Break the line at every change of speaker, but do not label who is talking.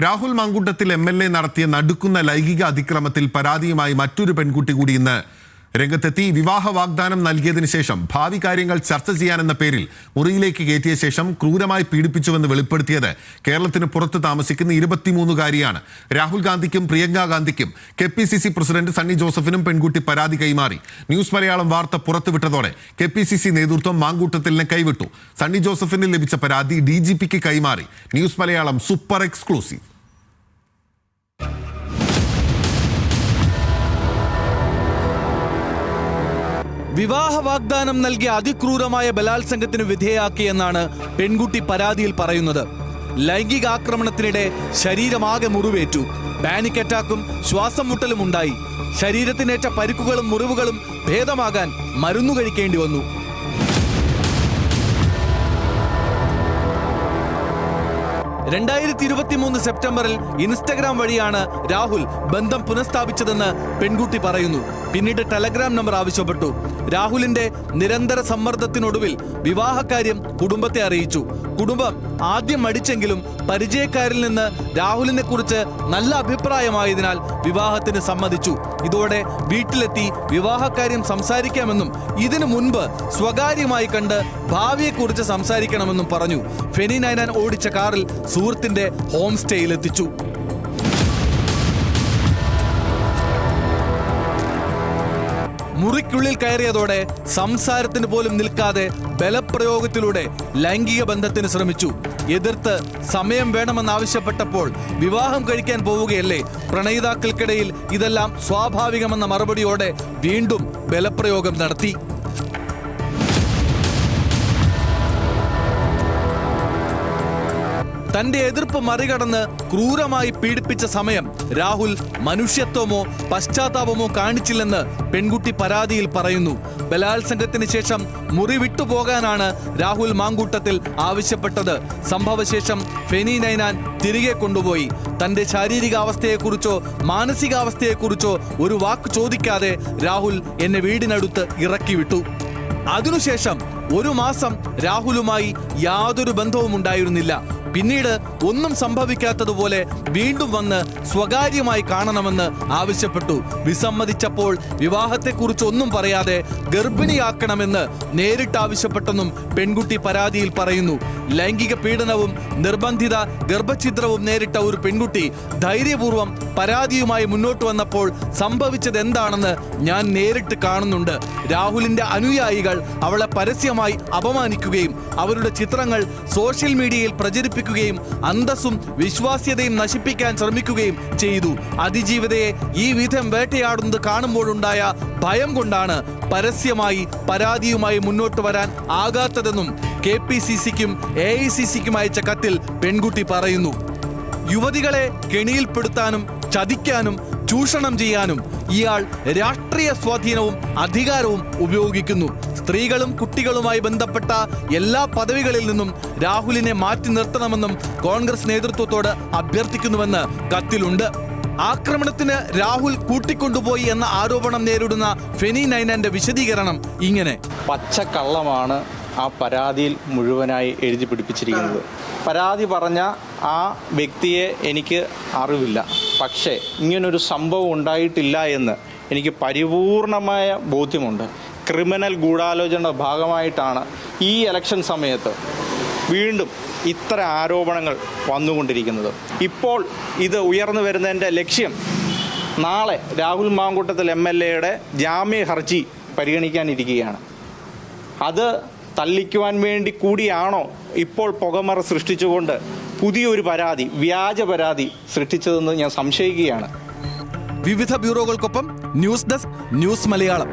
Rahul Mamkootathil M നടത്തിയ നടുക്കുന്ന ലൈംഗിക അതിക്രമത്തിൽ പരാതിയുമായി മറ്റൊരു പെൺകുട്ടി കൂടി ഇന്ന് രംഗത്തെത്തി വിവാഹ വാഗ്ദാനം നൽകിയതിനു ശേഷം ഭാവി കാര്യങ്ങൾ ചർച്ച ചെയ്യാനെന്ന പേരിൽ മുറിയിലേക്ക് കയറ്റിയ ശേഷം ക്രൂരമായി പീഡിപ്പിച്ചുവെന്ന് വെളിപ്പെടുത്തിയത് കേരളത്തിന് പുറത്ത് താമസിക്കുന്ന ഇരുപത്തിമൂന്നുകാരിയാണ്. രാഹുൽ ഗാന്ധിക്കും Priyanka ഗാന്ധിക്കും K P C C president Sunny ജോസഫിനും പെൺകുട്ടി പരാതി കൈമാറി. ന്യൂസ് മലയാളം വാർത്ത പുറത്തുവിട്ടതോടെ കെ പി സി സി നേതൃത്വം മാങ്കൂട്ടത്തിലിനെ കൈവിട്ടു. സണ്ണി ജോസഫിന് ലഭിച്ച പരാതി ഡി ജി പിക്ക് കൈമാറി. News Malayalam super exclusive.
വിവാഹ വാഗ്ദാനം നൽകിയ അതിക്രൂരമായ ബലാത്സംഗത്തിന് വിധേയാക്കിയെന്നാണ് പെൺകുട്ടി പരാതിയിൽ പറയുന്നത്. ലൈംഗിക ആക്രമണത്തിനിടെ ശരീരമാകെ മുറിവേറ്റു. പാനിക് അറ്റാക്കും ശ്വാസം മുട്ടലും ഉണ്ടായി. ശരീരത്തിനേറ്റ പരിക്കുകളും മുറിവുകളും ഭേദമാകാൻ മരുന്നു കഴിക്കേണ്ടി വന്നു. രണ്ടായിരത്തി ഇരുപത്തി മൂന്ന് സെപ്റ്റംബറിൽ ഇൻസ്റ്റഗ്രാം വഴിയാണ് രാഹുൽ ബന്ധം പുനഃസ്ഥാപിച്ചതെന്ന് പെൺകുട്ടി പറയുന്നു. പിന്നീട് ടെലഗ്രാം നമ്പർ ആവശ്യപ്പെട്ടു. രാഹുലിന്റെ നിരന്തര സമ്മർദ്ദത്തിനൊടുവിൽ വിവാഹകാര്യം കുടുംബത്തെ അറിയിച്ചു. കുടുംബം ആദ്യം മടിച്ചെങ്കിലും പരിചയക്കാരിൽ നിന്ന് രാഹുലിനെ കുറിച്ച് നല്ല അഭിപ്രായമായതിനാൽ വിവാഹത്തിന് സമ്മതിച്ചു. ഇതോടെ വീട്ടിലെത്തി വിവാഹകാര്യം സംസാരിക്കാമെന്നും ഇതിനു മുൻപ് സ്വകാര്യമായി കണ്ട് ഭാവിയെക്കുറിച്ച് സംസാരിക്കണമെന്നും പറഞ്ഞു. ഫെനി നൈനാൻ ഓടിച്ച കാറിൽ സുഹൃത്തിന്റെ ഹോം സ്റ്റേയിൽ എത്തിച്ചു. മുറിക്കുള്ളിൽ കയറിയതോടെ സംസാരത്തിന് പോലും നിൽക്കാതെ ബലപ്രയോഗത്തിലൂടെ ലൈംഗിക ബന്ധത്തിന് ശ്രമിച്ചു. എതിർത്ത് സമയം വേണമെന്നാവശ്യപ്പെട്ടപ്പോൾ വിവാഹം കഴിക്കാൻ പോവുകയല്ലേ? പ്രണയിതാക്കൾക്കിടയിൽ ഇതെല്ലാം സ്വാഭാവികമെന്ന മറുപടിയോടെ വീണ്ടും ബലപ്രയോഗം നടത്തി. തന്റെ എതിർപ്പ് മറികടന്ന് ക്രൂരമായി പീഡിപ്പിച്ച സമയം രാഹുൽ മനുഷ്യത്വമോ പശ്ചാത്താപമോ കാണിച്ചില്ലെന്ന് പെൺകുട്ടി പരാതിയിൽ പറയുന്നു. ബലാത്സംഗത്തിന് ശേഷം മുറി വിട്ടുപോകാനാണ് രാഹുൽ മാങ്കൂട്ടത്തിൽ ആവശ്യപ്പെട്ടത്. സംഭവശേഷം ഫെനി നൈനാൻ തിരികെ കൊണ്ടുപോയി. തന്റെ ശാരീരികാവസ്ഥയെക്കുറിച്ചോ മാനസികാവസ്ഥയെക്കുറിച്ചോ ഒരു വാക്ക് ചോദിക്കാതെ രാഹുൽ എന്നെ വീടിനടുത്ത് ഇറക്കി വിട്ടു അതിനുശേഷം ഒരു മാസം രാഹുലുമായി യാതൊരു ബന്ധവും ഉണ്ടായിരുന്നില്ല പിന്നീട് ഒന്നും സംഭവിക്കാത്തതുപോലെ വീണ്ടും വന്ന് സ്വകാര്യമായി കാണണമെന്ന് ആവശ്യപ്പെട്ടു. വിസമ്മതിച്ചപ്പോൾ വിവാഹത്തെക്കുറിച്ച് ഒന്നും പറയാതെ ഗർഭിണിയാക്കണമെന്ന് നേരിട്ട് ആവശ്യപ്പെട്ടെന്നും പെൺകുട്ടി പരാതിയിൽ പറയുന്നു. ലൈംഗിക പീഡനവും നിർബന്ധിത ഗർഭഛിദ്രവും നേരിട്ട ഒരു പെൺകുട്ടി ധൈര്യപൂർവം പരാതിയുമായി മുന്നോട്ട് വന്നപ്പോൾ സംഭവിച്ചത് എന്താണെന്ന് ഞാൻ നേരിട്ട് കാണുന്നുണ്ട്. രാഹുലിന്റെ അനുയായികൾ അവളെ പരസ്യമായി അപമാനിക്കുകയും അവരുടെ ചിത്രങ്ങൾ സോഷ്യൽ മീഡിയയിൽ പ്രചരിപ്പിക്കുകയും അന്തസ്സും വിശ്വാസ്യതയും നശിപ്പിക്കാൻ ശ്രമിക്കുകയും ചെയ്തു. അതിജീവിതയെ ഈ വിധം വേട്ടയാടുന്നത് കാണുമ്പോഴുണ്ടായ ഭയം കൊണ്ടാണ് പരസ്യമായി പരാതിയുമായി മുന്നോട്ട് വരാൻ ആകാത്തതെന്നും കെ പി സി സിക്കും എ ഐ സി സിക്കും അയച്ച കത്തിൽ പെൺകുട്ടി പറയുന്നു. യുവതികളെ കെണിയിൽപ്പെടുത്താനും ചതിക്കാനും ചൂഷണം ചെയ്യാനും ഇയാൾ രാഷ്ട്രീയ സ്വാധീനവും അധികാരവും ഉപയോഗിക്കുന്നു. സ്ത്രീകളും കുട്ടികളുമായി ബന്ധപ്പെട്ട എല്ലാ പദവികളിൽ നിന്നും രാഹുലിനെ മാറ്റി നിർത്തണമെന്നും കോൺഗ്രസ് നേതൃത്വത്തോട് അഭ്യർത്ഥിക്കുന്നുവെന്ന് കത്തിലുണ്ട്. ആക്രമണത്തിന് രാഹുൽ കൂട്ടിക്കൊണ്ടുപോയി എന്ന ആരോപണം നേരിടുന്ന ഫെനി നൈനാന്റെ വിശദീകരണം ഇങ്ങനെ.
പച്ചക്കള്ളമാണ് ആ പരാതിയിൽ മുഴുവനായി എഴുതി പിടിപ്പിച്ചിരിക്കുന്നത്. പരാതി പറഞ്ഞ ആ വ്യക്തിയെ എനിക്ക് അറിവില്ല. പക്ഷേ ഇങ്ങനൊരു സംഭവം ഉണ്ടായിട്ടില്ല എന്ന് എനിക്ക് പരിപൂർണമായ ബോധ്യമുണ്ട്. ക്രിമിനൽ ഗൂഢാലോചനയുടെ ഭാഗമായിട്ടാണ് ഈ ഇലക്ഷൻ സമയത്ത് വീണ്ടും ഇത്ര ആരോപണങ്ങൾ വന്നുകൊണ്ടിരിക്കുന്നത്. ഇപ്പോൾ ഇത് ഉയർന്നു വരുന്നതിന്റെ ലക്ഷ്യം നാളെ രാഹുൽ മാങ്കൂട്ടത്തിൽ എം എൽ എയുടെ ജാമ്യ ഹർജി പരിഗണിക്കാനിരിക്കുകയാണ്. അത് തള്ളിക്കുവാൻ വേണ്ടി കൂടിയാണോ ഇപ്പോൾ പുകമറ സൃഷ്ടിച്ചുകൊണ്ട് പുതിയൊരു പരാതി വ്യാജ പരാതി സൃഷ്ടിച്ചതെന്ന് ഞാൻ സംശയിക്കുകയാണ്.
വിവിധ ബ്യൂറോകൾക്കൊപ്പം ന്യൂസ് ഡെസ്ക് ന്യൂസ് മലയാളം.